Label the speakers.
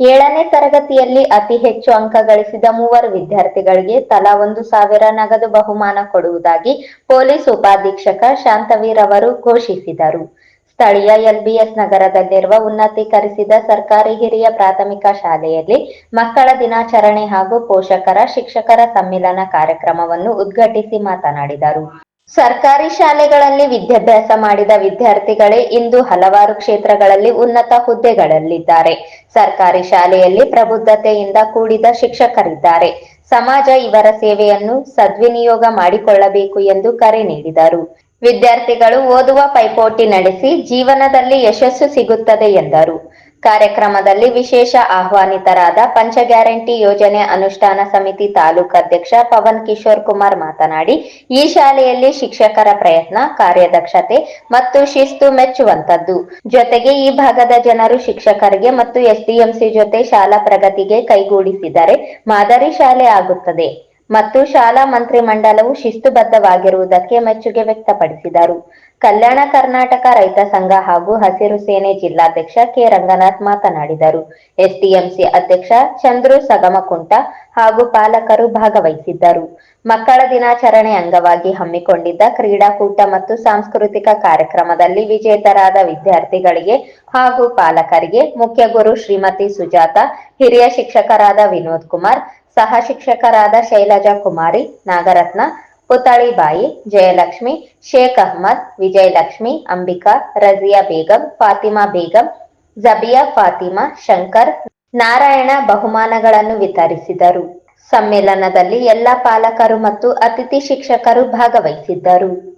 Speaker 1: ಏಳನೇ ತರಗತಿಯಲ್ಲಿ ಅತಿ ಹೆಚ್ಚು ಅಂಕ ಗಳಿಸಿದ ಮೂವರು ವಿದ್ಯಾರ್ಥಿಗಳಿಗೆ ತಲಾ ಒಂದು ಸಾವಿರ ನಗದು ಬಹುಮಾನ ಕೊಡುವುದಾಗಿ ಪೊಲೀಸ್ ಉಪಾಧೀಕ್ಷಕ ಶಾಂತವೀರ್ ಅವರು ಘೋಷಿಸಿದರು. ಸ್ಥಳೀಯ ಎಲ್ಬಿಎಸ್ ನಗರದಲ್ಲಿರುವ ಉನ್ನತೀಕರಿಸಿದ ಸರ್ಕಾರಿ ಹಿರಿಯ ಪ್ರಾಥಮಿಕ ಶಾಲೆಯಲ್ಲಿ ಮಕ್ಕಳ ದಿನಾಚರಣೆ ಹಾಗೂ ಪೋಷಕರ ಶಿಕ್ಷಕರ ಸಮ್ಮಿಲನ ಕಾರ್ಯಕ್ರಮವನ್ನು ಉದ್ಘಾಟಿಸಿ ಮಾತನಾಡಿದರು. ಸರ್ಕಾರಿ ಶಾಲೆಗಳಲ್ಲಿ ವಿದ್ಯಾಭ್ಯಾಸ ಮಾಡಿದ ವಿದ್ಯಾರ್ಥಿಗಳೇ ಇಂದು ಹಲವಾರು ಕ್ಷೇತ್ರಗಳಲ್ಲಿ ಉನ್ನತ ಹುದ್ದೆಗಳಲ್ಲಿದ್ದಾರೆ. ಸರ್ಕಾರಿ ಶಾಲೆಯಲ್ಲಿ ಪ್ರಬುದ್ಧತೆಯಿಂದ ಕೂಡಿದ ಶಿಕ್ಷಕರಿದ್ದಾರೆ. ಸಮಾಜ ಇವರ ಸೇವೆಯನ್ನು ಸದ್ವಿನಿಯೋಗ ಮಾಡಿಕೊಳ್ಳಬೇಕು ಎಂದು ಕರೆ ನೀಡಿದರು. ವಿದ್ಯಾರ್ಥಿಗಳು ಓದುವ ಪೈಪೋಟಿ ನಡೆಸಿ ಜೀವನದಲ್ಲಿ ಯಶಸ್ಸು ಸಿಗುತ್ತದೆ ಎಂದರು. ಕಾರ್ಯಕ್ರಮದಲ್ಲಿ ವಿಶೇಷ ಆಹ್ವಾನಿತರಾದ ಪಂಚ ಗ್ಯಾರಂಟಿ ಯೋಜನೆ ಅನುಷ್ಠಾನ ಸಮಿತಿ ತಾಲೂಕು ಅಧ್ಯಕ್ಷ ಪವನ್ ಕಿಶೋರ್ ಕುಮಾರ್ ಮಾತನಾಡಿ, ಈ ಶಾಲೆಯಲ್ಲಿ ಶಿಕ್ಷಕರ ಪ್ರಯತ್ನ, ಕಾರ್ಯದಕ್ಷತೆ ಮತ್ತು ಶಿಸ್ತು ಮೆಚ್ಚುವಂತದ್ದು ಜೊತೆಗೆ ಈ ಭಾಗದ ಜನರು ಶಿಕ್ಷಕರಿಗೆ ಮತ್ತು ಎಸ್ಡಿಎಂಸಿ ಜೊತೆ ಶಾಲಾ ಪ್ರಗತಿಗೆ ಕೈಗೂಡಿಸಿದರೆ ಮಾದರಿ ಶಾಲೆ ಆಗುತ್ತದೆ. ಮತ್ತು ಶಾಲಾ ಮಂತ್ರಿ ಮಂಡಲವು ಶಿಸ್ತುಬದ್ಧವಾಗಿರುವುದಕ್ಕೆ ಮೆಚ್ಚುಗೆ ವ್ಯಕ್ತಪಡಿಸಿದರು. ಕಲ್ಯಾಣ ಕರ್ನಾಟಕ ರೈತ ಸಂಘ ಹಾಗೂ ಹಸಿರು ಸೇನೆ ಜಿಲ್ಲಾಧ್ಯಕ್ಷ ಕೆ. ರಂಗನಾಥ್ ಮಾತನಾಡಿದರು. ಎಸ್ಡಿಎಂಸಿ ಅಧ್ಯಕ್ಷ ಚಂದ್ರು ಸಗಮಕುಂಟ ಹಾಗೂ ಪಾಲಕರು ಭಾಗವಹಿಸಿದ್ದರು. ಮಕ್ಕಳ ದಿನಾಚರಣೆ ಅಂಗವಾಗಿ ಹಮ್ಮಿಕೊಂಡಿದ್ದ ಕ್ರೀಡಾಕೂಟ ಮತ್ತು ಸಾಂಸ್ಕೃತಿಕ ಕಾರ್ಯಕ್ರಮದಲ್ಲಿ ವಿಜೇತರಾದ ವಿದ್ಯಾರ್ಥಿಗಳಿಗೆ ಹಾಗೂ ಪಾಲಕರಿಗೆ ಮುಖ್ಯ ಗುರು ಶ್ರೀಮತಿ ಸುಜಾತ, ಹಿರಿಯ ಶಿಕ್ಷಕರಾದ ವಿನೋದ್ ಕುಮಾರ್, ಸಹ ಶಿಕ್ಷಕರಾದ ಶೈಲಜಾ ಕುಮಾರಿ, ನಾಗರತ್ನ ಪುತಳಿಬಾಯಿ ಜಯಲಕ್ಷ್ಮಿ, ಶೇಖ್ ಅಹ್ಮದ್, ವಿಜಯಲಕ್ಷ್ಮಿ, ಅಂಬಿಕಾ, ರಜಿಯಾ ಬೇಗಂ, ಫಾತಿಮಾ ಬೇಗಂ, ಜಬಿಯಾ ಫಾತಿಮಾ, ಶಂಕರ್, ನಾರಾಯಣ ಬಹುಮಾನಗಳನ್ನು ವಿತರಿಸಿದರು. ಸಮ್ಮೇಳನದಲ್ಲಿ ಎಲ್ಲ ಪಾಲಕರು ಮತ್ತು ಅತಿಥಿ ಶಿಕ್ಷಕರು ಭಾಗವಹಿಸಿದ್ದರು.